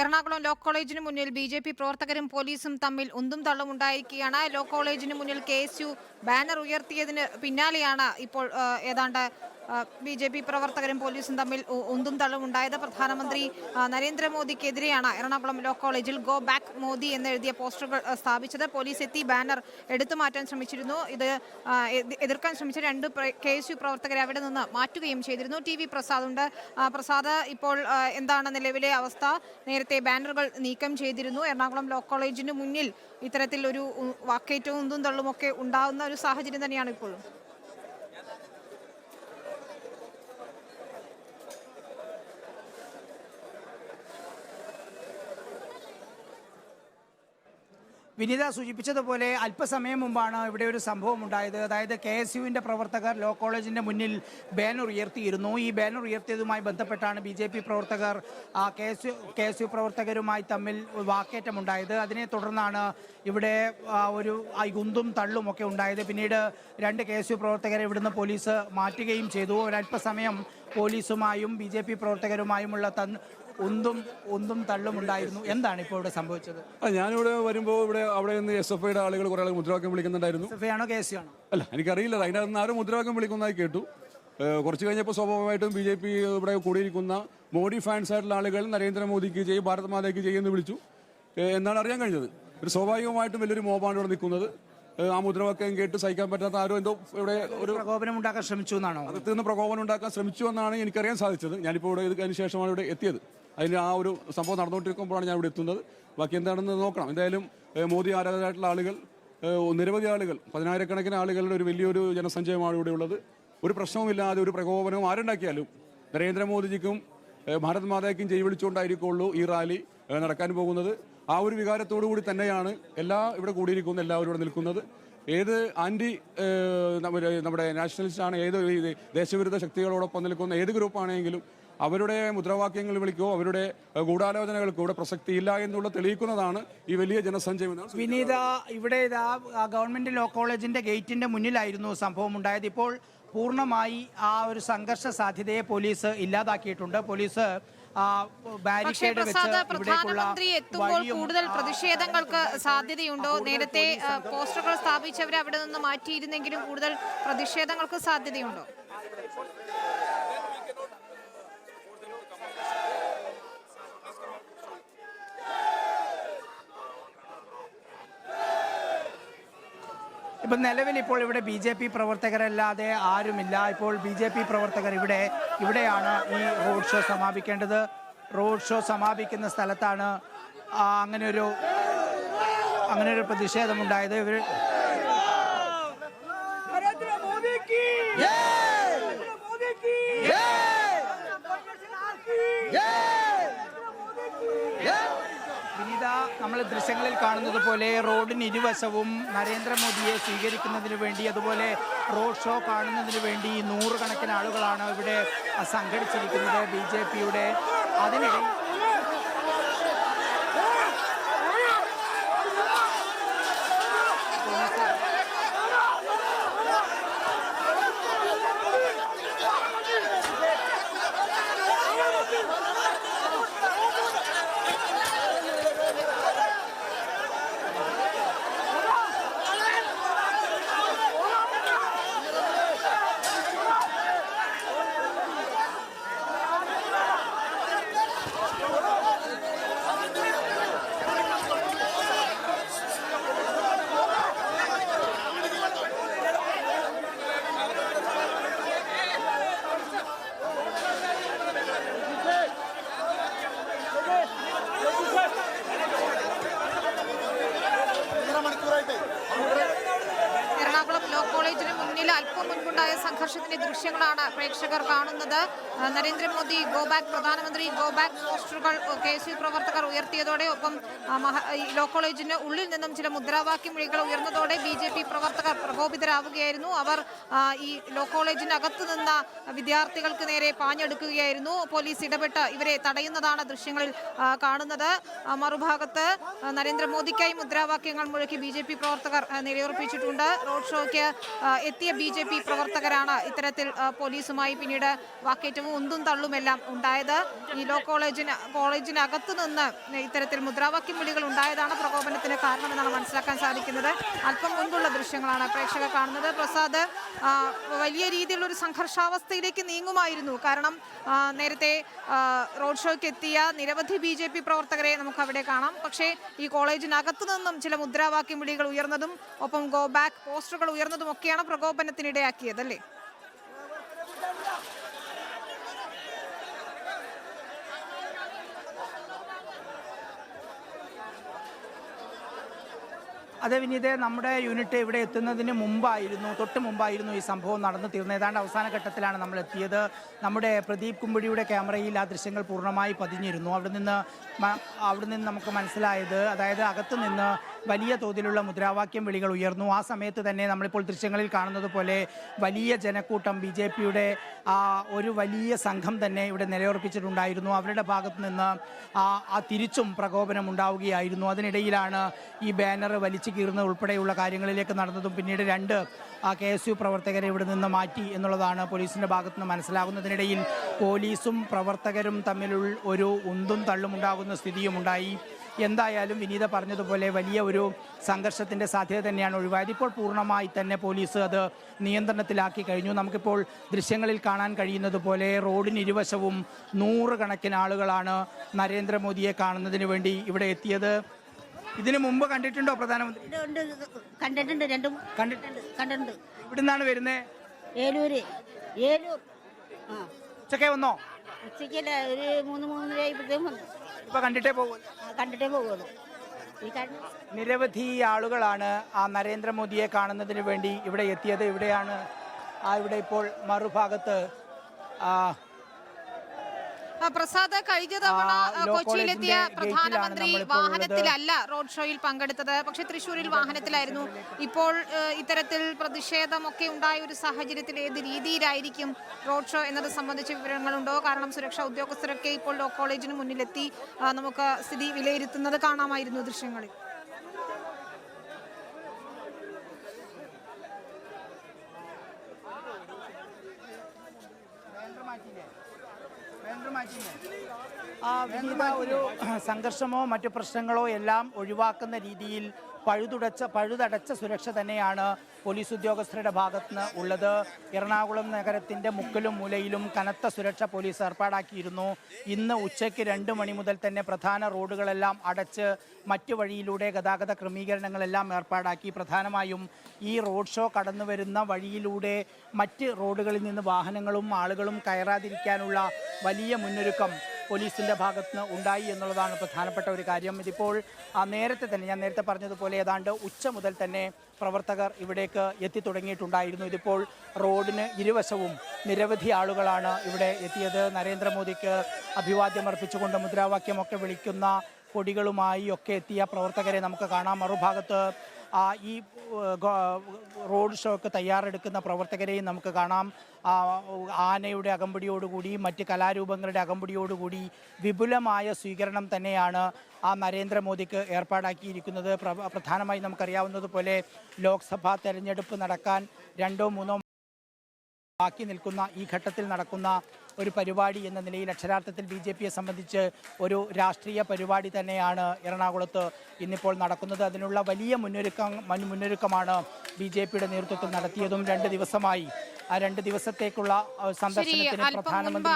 Ernakulam law കോളേജിന് മുന്നിൽ B J P പ്രവർത്തകരും പോലീസും തമ്മിൽ ഉന്തും തള്ളും ഉണ്ടായിരിക്കുകയാണ്. ലോ കോളേജിന് മുന്നിൽ കെ എസ് യു ബാനർ ഉയർത്തിയതിന് പിന്നാലെയാണ് ഇപ്പോൾ ഏതാണ്ട് ബി ജെ പി പ്രവർത്തകരും പോലീസും തമ്മിൽ ഉന്തും തള്ളും ഉണ്ടായത് പ്രധാനമന്ത്രി നരേന്ദ്രമോദിക്കെതിരെയാണ്. എറണാകുളം ലോ കോളേജിൽ ഗോ ബാക്ക് മോദി എന്നെഴുതിയ പോസ്റ്ററുകൾ സ്ഥാപിച്ചത് പോലീസ് എത്തി ബാനർ എടുത്തു മാറ്റാൻ ശ്രമിച്ചിരുന്നു. ഇത് എതിർക്കാൻ ശ്രമിച്ച രണ്ട് കെ എസ് യു പ്രവർത്തകരെ അവിടെ നിന്ന് മാറ്റുകയും ചെയ്തിരുന്നു. ടി വി പ്രസാദ് ഉണ്ട് പ്രസാദ് ഇപ്പോൾ എന്താണ് നിലവിലെ അവസ്ഥ? നേരത്തെ ബാനറുകൾ നീക്കം ചെയ്തിരുന്നു. എറണാകുളം ലോ കോളേജിന് മുന്നിൽ ഇത്തരത്തിൽ ഒരു വാക്കേറ്റവും ഉന്തും തള്ളുമൊക്കെ ഉണ്ടാകുന്ന ഒരു സാഹചര്യം തന്നെയാണ് ഇപ്പോഴും. വിനീത സൂചിപ്പിച്ചതുപോലെ അല്പസമയം മുമ്പാണ് ഇവിടെ ഒരു സംഭവം ഉണ്ടായത്. അതായത് കെ എസ് യുവിന്റെ പ്രവർത്തകർ ലോ കോളേജിന്റെ മുന്നിൽ ബാനർ ഉയർത്തിയിരുന്നു. ഈ ബാനർ ഉയർത്തിയതുമായി ബന്ധപ്പെട്ടാണ് ബി ജെ പി പ്രവർത്തകർ ആ, K S U K S U പ്രവർത്തകരുമായി തമ്മിൽ വാക്കേറ്റമുണ്ടായത്. അതിനെ തുടർന്നാണ് ഇവിടെ ഒരു ഗുന്തും തള്ളും ഒക്കെ ഉണ്ടായത്. പിന്നീട് രണ്ട് കെ എസ് യു പ്രവർത്തകരെ ഇവിടുന്ന് പോലീസ് മാറ്റുകയും ചെയ്തു. ഒരല്പസമയം പോലീസുമായും ബി ജെ പി പ്രവർത്തകരുമായുമുള്ള തൻ ഉന്തും ഒന്നും തള്ളും ഉണ്ടായിരുന്നു. എന്താണ് ഇപ്പോൾ ഇവിടെ സംഭവിച്ചത്? ഞാനിവിടെ വരുമ്പോൾ ഇവിടെ അവിടെ നിന്ന് എസ് എഫ് ഐയുടെ ആളുകൾ കുറേ ആളുകൾ മുദ്രാവാക്യം വിളിക്കുന്നുണ്ടായിരുന്നു. എസ് എഫ് ആണോ കെ എസ് ആണോ? അല്ല എനിക്കറിയില്ല. അതിന്റെ അകത്ത് ആരും മുദ്രാവാക്യം വിളിക്കുന്നതായി കേട്ടു. കുറച്ച് കഴിഞ്ഞപ്പോൾ സ്വാഭാവികമായിട്ടും ബി ജെ പി ഇവിടെ കൂടിയിരിക്കുന്ന മോഡി ഫാൻസ് ആയിട്ടുള്ള ആളുകൾ നരേന്ദ്രമോദിക്ക് ചെയ്യും ഭാരത് മാതയ്ക്ക് ചെയ്യുമെന്ന് വിളിച്ചു. എന്നാണ് അറിയാൻ കഴിഞ്ഞത്. ഒരു സ്വാഭാവികമായിട്ടും വലിയൊരു മോബാണ് ഇവിടെ നിൽക്കുന്നത്. ആ മുദ്രാവാക്യം കേട്ട് സഹിക്കാൻ പറ്റാത്ത ആരോ എന്തോ ഇവിടെ ഒരു പ്രകോപനം ഉണ്ടാക്കാൻ ശ്രമിച്ചു എന്നാണോ? അകത്ത് നിന്ന് പ്രകോപനം ഉണ്ടാക്കാൻ ശ്രമിച്ചു എന്നാണ് എനിക്കറിയാൻ സാധിച്ചത്. ഞാനിപ്പോൾ ഇവിടെ ഇതിന് ശേഷമാണ് ഇവിടെ എത്തിയത്. അതിന് ആ ഒരു സംഭവം നടന്നുകൊണ്ടിരിക്കുമ്പോഴാണ് ഞാൻ ഇവിടെ എത്തുന്നത്. ബാക്കി എന്താണെന്ന് നോക്കണം. എന്തായാലും മോദി ആരാധകരായിട്ടുള്ള ആളുകൾ നിരവധി ആളുകൾ പതിനായിരക്കണക്കിന് ആളുകളുടെ ഒരു വലിയൊരു ജനസഞ്ചയമാണ് ഇവിടെ ഉള്ളത്. ഒരു പ്രശ്നവുമില്ലാതെ ഒരു പ്രകോപനവും ആരുണ്ടാക്കിയാലും നരേന്ദ്രമോദിജിക്കും ഭാരത് മാതായ്ക്കും ജയ് വിളിച്ചുകൊണ്ടായിരിക്കുള്ളൂ ഈ റാലി നടക്കാൻ പോകുന്നത്. ആ ഒരു വികാരത്തോടു കൂടി തന്നെയാണ് എല്ലാ ഇവിടെ കൂടിയിരിക്കുന്ന എല്ലാവരും ഇവിടെ നിൽക്കുന്നത്. ഏത് ആന്റി നമ്മുടെ നാഷണലിസ്റ്റാണ് ഏത് ദേശവിരുദ്ധ ശക്തികളോടൊപ്പം നിൽക്കുന്ന ഏത് ഗ്രൂപ്പാണെങ്കിലും അവരുടെ മുദ്രാവാക്യങ്ങൾ വിളിക്കോ അവരുടെ ഗൂഢാലോചനകൾക്കോ ഇവിടെ പ്രസക്തിയില്ല എന്നുള്ളത് തെളിയിക്കുന്നതാണ് ഈ വലിയ ജനസഞ്ചയം എന്നാണ് വിനീത ഇവിടെ ഇതാ ആ ഗവൺമെന്റ് ലോ കോളേജിന്റെ ഗേറ്റിന്റെ മുന്നിലായിരുന്നു സംഭവം ഉണ്ടായത്. ഇപ്പോൾ പൂർണമായി ആ ഒരു സംഘർഷ സാധ്യതയെ പോലീസ് ഇല്ലാതാക്കിയിട്ടുണ്ട്. പോലീസ് പക്ഷേ പ്രസാദ് പ്രധാനമന്ത്രി എത്തുമ്പോൾ കൂടുതൽ പ്രതിഷേധങ്ങൾക്ക് സാധ്യതയുണ്ടോ? നേരത്തെ പോസ്റ്ററുകൾ സ്ഥാപിച്ചവരെ അവിടെ നിന്ന് മാറ്റിയിരുന്നെങ്കിലും കൂടുതൽ പ്രതിഷേധങ്ങൾക്ക് സാധ്യതയുണ്ടോ? ഇപ്പൊ നിലവിൽ ഇപ്പോൾ ഇവിടെ ബി ജെ പി പ്രവർത്തകരല്ലാതെ ആരുമില്ല. ഇപ്പോൾ ബി ജെ പി പ്രവർത്തകർ ഇവിടെ ഇവിടെയാണ് ഈ റോഡ് ഷോ സമാപിക്കേണ്ടത്. റോഡ് ഷോ സമാപിക്കുന്ന സ്ഥലത്താണ് അങ്ങനെ ഒരു അങ്ങനെ ഒരു പ്രതിഷേധമുണ്ടായത്. ഇവർ വിനീത നമ്മൾ ദൃശ്യങ്ങളിൽ കാണുന്നത് പോലെ റോഡിന് ഇരുവശവും നരേന്ദ്രമോദിയെ സ്വീകരിക്കുന്നതിന് വേണ്ടി അതുപോലെ റോഡ് ഷോ കാണുന്നതിന് വേണ്ടി നൂറുകണക്കിന് ആളുകളാണ് ഇവിടെ സംഘടിച്ചിരിക്കുന്നത് ബി ജെ പിയുടെ. അതിനിടെ കോളേജിന് മുന്നിൽ അല്പം മുൻപുണ്ടായ സംഘർഷത്തിന്റെ ദൃശ്യങ്ങളാണ് പ്രേക്ഷകർ കാണുന്നത്. നരേന്ദ്രമോദി ഗോ ബാക്ക് പ്രധാനമന്ത്രി ഗോ ബാക്ക് പോസ്റ്ററുകൾ കെ എസ് യു പ്രവർത്തകർ ഉയർത്തിയതോടെ ഒപ്പം ലോ കോളേജിന് ഉള്ളിൽ നിന്നും ചില മുദ്രാവാക്യം വിളികൾ ഉയർന്നതോടെ ബി ജെ പി പ്രവർത്തകർ പ്രകോപിതരാവുകയായിരുന്നു. അവർ ഈ ലോ കോളേജിനകത്ത് നിന്ന വിദ്യാർത്ഥികൾക്ക് നേരെ പാഞ്ഞെടുക്കുകയായിരുന്നു. പോലീസ് ഇടപെട്ട് ഇവരെ തടയുന്നതാണ് ദൃശ്യങ്ങളിൽ കാണുന്നത്. മറുഭാഗത്ത് നരേന്ദ്രമോദിക്കായി മുദ്രാവാക്യങ്ങൾ മുഴക്കി ബി പ്രവർത്തകർ നിലയുറപ്പിച്ചിട്ടുണ്ട്. റോഡ് ഷോയ്ക്ക് എത്തിയ ബി ജെ പി പ്രവർത്തകരാണ് ഇത്തരത്തിൽ പോലീസുമായി പിന്നീട് വാക്കേറ്റവും ഉന്തും തള്ളുമെല്ലാം ഉണ്ടായത്. ഈ ലോ കോളേജിന് കോളേജിനകത്ത് നിന്ന് ഇത്തരത്തിൽ മുദ്രാവാക്യം വിളികൾ ഉണ്ടായതാണ് പ്രകോപനത്തിന് കാരണമെന്നാണ് മനസ്സിലാക്കാൻ സാധിക്കുന്നത്. അല്പം മുൻപുള്ള ദൃശ്യങ്ങളാണ് പ്രേക്ഷകർ കാണുന്നത്. പ്രസാദ് വലിയ രീതിയിലുള്ള ഒരു സംഘർഷാവസ്ഥയിലേക്ക് നീങ്ങുമായിരുന്നു. കാരണം നേരത്തെ റോഡ് ഷോയ്ക്ക് എത്തിയ നിരവധി ബി ജെ പി പ്രവർത്തകരെ നമുക്ക് അവിടെ കാണാം. പക്ഷേ ഈ കോളേജിനകത്തു നിന്നും ചില മുദ്രാവാക്യം വിളികൾ ഉയർന്നതും ഒപ്പം ഗോ ബാക്ക് പോസ്റ്ററുകൾ ഉയർന്നതും ഒക്കെയാണ് പ്രകോപനത്തിനിടയാക്കിയത് അല്ലേ അതെ വിനീതെ നമ്മുടെ യൂണിറ്റ് ഇവിടെ എത്തുന്നതിന് മുമ്പായിരുന്നു തൊട്ട് മുമ്പായിരുന്നു ഈ സംഭവം നടന്നു തീർന്നത്. ഏതാണ്ട് അവസാന ഘട്ടത്തിലാണ് നമ്മൾ എത്തിയത്. നമ്മുടെ പ്രദീപ് കുമ്പിടിയുടെ ക്യാമറയിൽ ആ ദൃശ്യങ്ങൾ പൂർണമായി പതിഞ്ഞിരുന്നു. അവിടെ നിന്ന് അവിടെ നിന്ന് നമുക്ക് മനസ്സിലായത് അതായത് അകത്തു നിന്ന് വലിയ തോതിലുള്ള മുദ്രാവാക്യം വിളികൾ ഉയർന്നു. ആ സമയത്ത് തന്നെ നമ്മളിപ്പോൾ ദൃശ്യങ്ങളിൽ കാണുന്നത് പോലെ വലിയ ജനക്കൂട്ടം ബി ജെ പിയുടെ ഒരു വലിയ സംഘം തന്നെ ഇവിടെ നിലയുറപ്പിച്ചിട്ടുണ്ടായിരുന്നു. അവരുടെ ഭാഗത്ത് നിന്ന് ആ തിരിച്ചും പ്രകോപനം ഉണ്ടാവുകയായിരുന്നു. അതിനിടയിലാണ് ഈ ബാനർ വലിച്ചു കീറുന്നത് ഉൾപ്പെടെയുള്ള കാര്യങ്ങളിലേക്ക് നടന്നതും പിന്നീട് രണ്ട് കെ എസ് യു പ്രവർത്തകരെ ഇവിടെ നിന്ന് മാറ്റി എന്നുള്ളതാണ് പോലീസിന്റെ ഭാഗത്ത് നിന്ന് മനസ്സിലാകുന്നതിനിടയിൽ പോലീസും പ്രവർത്തകരും തമ്മിലുള്ള ഒരു ഉന്തും തള്ളും ഉണ്ടാകുന്ന സ്ഥിതിയും ഉണ്ടായി. എന്തായാലും വിനീത പറഞ്ഞതുപോലെ വലിയ ഒരു സംഘർഷത്തിന്റെ സാധ്യത തന്നെയാണ് ഒഴിവായത്. ഇപ്പോൾ പൂർണമായി തന്നെ പോലീസ് അത് നിയന്ത്രണത്തിലാക്കി കഴിഞ്ഞു. നമുക്കിപ്പോൾ ദൃശ്യങ്ങളിൽ കാണാൻ കഴിയുന്നത് പോലെ റോഡിന് ഇരുവശവും നൂറുകണക്കിന് ആളുകളാണ് നരേന്ദ്രമോദിയെ കാണുന്നതിന് വേണ്ടി ഇവിടെ എത്തിയത്. ഇതിനു മുമ്പ് കണ്ടിട്ടുണ്ടോ പ്രധാനമന്ത്രി. കണ്ടിട്ടുണ്ട് രണ്ടും കണ്ടിട്ടുണ്ട്. കണ്ടിട്ടുണ്ട്. ഇവിടുന്നാണ് വരുന്നത് ഏലൂര്. ഏലൂർ. ആ. ഉച്ചക്കെ വന്നോ? ഉച്ചയ്ക്കല്ല ഒരു മൂന്ന് മൂന്നര ആയപ്പോഴത്തേക്കും വന്നു. ഇപ്പൊ കണ്ടിട്ടേ പോകും ആ, കണ്ടിട്ടേ പോകുള്ളൂ ഈ നിരവധി ആളുകളാണ് ആ നരേന്ദ്രമോദിയെ കാണുന്നതിന് വേണ്ടി ഇവിടെ എത്തിയത്. ഇവിടെയാണ് ആ ഇവിടെ ഇപ്പോൾ മറുഭാഗത്ത് ആ, പ്രസാദ് കഴിഞ്ഞ തവണ കൊച്ചിയിലെത്തിയ പ്രധാനമന്ത്രി. വാഹനത്തിലല്ല റോഡ് ഷോയിൽ പങ്കെടുത്തത്. പക്ഷെ തൃശ്ശൂരിൽ വാഹനത്തിലായിരുന്നു. ഇപ്പോൾ ഇത്തരത്തിൽ പ്രതിഷേധമൊക്കെ ഉണ്ടായ ഒരു സാഹചര്യത്തിൽ ഏത് രീതിയിലായിരിക്കും റോഡ് ഷോ എന്നത് സംബന്ധിച്ച് വിവരങ്ങളുണ്ടോ? കാരണം സുരക്ഷാ ഉദ്യോഗസ്ഥരൊക്കെ ഇപ്പോൾ ലോ കോളേജിന് മുന്നിലെത്തി നമുക്ക് സ്ഥിതി വിലയിരുത്തുന്നത് കാണാമായിരുന്നു ദൃശ്യങ്ങളിൽ. ആ വിനീത ഒരു സംഘർഷമോ മറ്റു പ്രശ്നങ്ങളോ എല്ലാം ഒഴിവാക്കുന്ന രീതിയിൽ പഴുതുടച്ച പഴുതടച്ച സുരക്ഷ തന്നെയാണ് പോലീസ് ഉദ്യോഗസ്ഥരുടെ ഭാഗത്തുനിന്ന് ഉള്ളത്. എറണാകുളം നഗരത്തിന്റെ മുക്കിലും മൂലയിലും കനത്ത സുരക്ഷ പോലീസ് ഏർപ്പാടാക്കിയിരുന്നു. ഇന്ന് ഉച്ചയ്ക്ക് രണ്ട് മണി മുതൽ തന്നെ പ്രധാന റോഡുകളെല്ലാം അടച്ച് മറ്റു വഴിയിലൂടെ ഗതാഗത ക്രമീകരണങ്ങളെല്ലാം ഏർപ്പാടാക്കി. പ്രധാനമായും ഈ റോഡ് ഷോ കടന്നു വരുന്ന വഴിയിലൂടെ മറ്റ് റോഡുകളിൽ നിന്ന് വാഹനങ്ങളും ആളുകളും കയറാതിരിക്കാനുള്ള വലിയ മുന്നൊരുക്കം പോലീസിന്റെ ഭാഗത്തുനിന്ന് ഉണ്ടായി എന്നുള്ളതാണ് പ്രധാനപ്പെട്ട ഒരു കാര്യം. ഇതിപ്പോൾ നേരത്തെ തന്നെ ഞാൻ നേരത്തെ പറഞ്ഞതുപോലെ ഏതാണ്ട് ഉച്ച മുതൽ തന്നെ പ്രവർത്തകർ ഇവിടേക്ക് എത്തിത്തുടങ്ങിയിട്ടുണ്ടായിരുന്നു ഇതിപ്പോൾ റോഡിന് ഇരുവശവും നിരവധി ആളുകളാണ് ഇവിടെ എത്തിയത്. നരേന്ദ്രമോദിക്ക് അഭിവാദ്യം അർപ്പിച്ചുകൊണ്ട് മുദ്രാവാക്യമൊക്കെ വിളിക്കുന്ന കൊടികളുമായി ഒക്കെ എത്തിയ പ്രവർത്തകരെ നമുക്ക് കാണാം. മറുഭാഗത്ത് ഈ റോഡ് ഷോക്ക് തയ്യാറെടുക്കുന്ന പ്രവർത്തകരെയും നമുക്ക് കാണാം. ആനയുടെ അകമ്പടിയോടുകൂടി മറ്റ് കലാരൂപങ്ങളുടെ അകമ്പടിയോടുകൂടി വിപുലമായ സ്വീകരണം തന്നെയാണ് ആ നരേന്ദ്രമോദിക്ക് ഏർപ്പാടാക്കിയിരിക്കുന്നത്. പ്ര- പ്രധാനമായും നമുക്കറിയാവുന്നതുപോലെ ലോക്സഭാ തെരഞ്ഞെടുപ്പ് നടക്കാൻ രണ്ടോ മൂന്നോ ബാക്കി നിൽക്കുന്ന ഈ ഘട്ടത്തിൽ നടക്കുന്ന ഒരു പരിപാടി എന്ന നിലയിൽ അക്ഷരാർത്ഥത്തിൽ ബി ജെ പിയെ സംബന്ധിച്ച് ഒരു രാഷ്ട്രീയ പരിപാടി തന്നെയാണ് എറണാകുളത്ത് ഇന്നിപ്പോൾ നടക്കുന്നത്. അതിനുള്ള വലിയ മുന്നൊരുക്കം മുന്നൊരുക്കമാണ് ബി ജെ പിയുടെ നേതൃത്വത്തിൽ നടത്തിയതും രണ്ട് ദിവസമായി. ആ രണ്ട് ദിവസത്തേക്കുള്ള സന്ദർശനത്തിന് പ്രധാനമന്ത്രി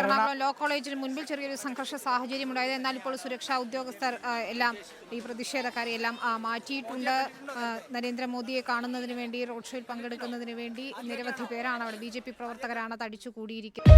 എറണാകുളം ലോ കോളേജിന് മുൻപിൽ ചെറിയൊരു സംഘർഷ സാഹചര്യം ഉണ്ടായത്. എന്നാൽ ഇപ്പോൾ സുരക്ഷാ ഉദ്യോഗസ്ഥർ എല്ലാം ഈ പ്രതിഷേധക്കാരെ എല്ലാം മാറ്റിയിട്ടുണ്ട്. നരേന്ദ്രമോദിയെ കാണുന്നതിന് വേണ്ടി റോഡ് ഷോയിൽ പങ്കെടുക്കുന്നതിന് വേണ്ടി നിരവധി പേരാണ് അവിടെ. ബി ജെ പി പ്രവർത്തകരാണ് തടിച്ചു കൂടിയിരിക്കുന്നത്.